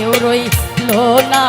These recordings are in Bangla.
কেউ রইল না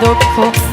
দুঃখ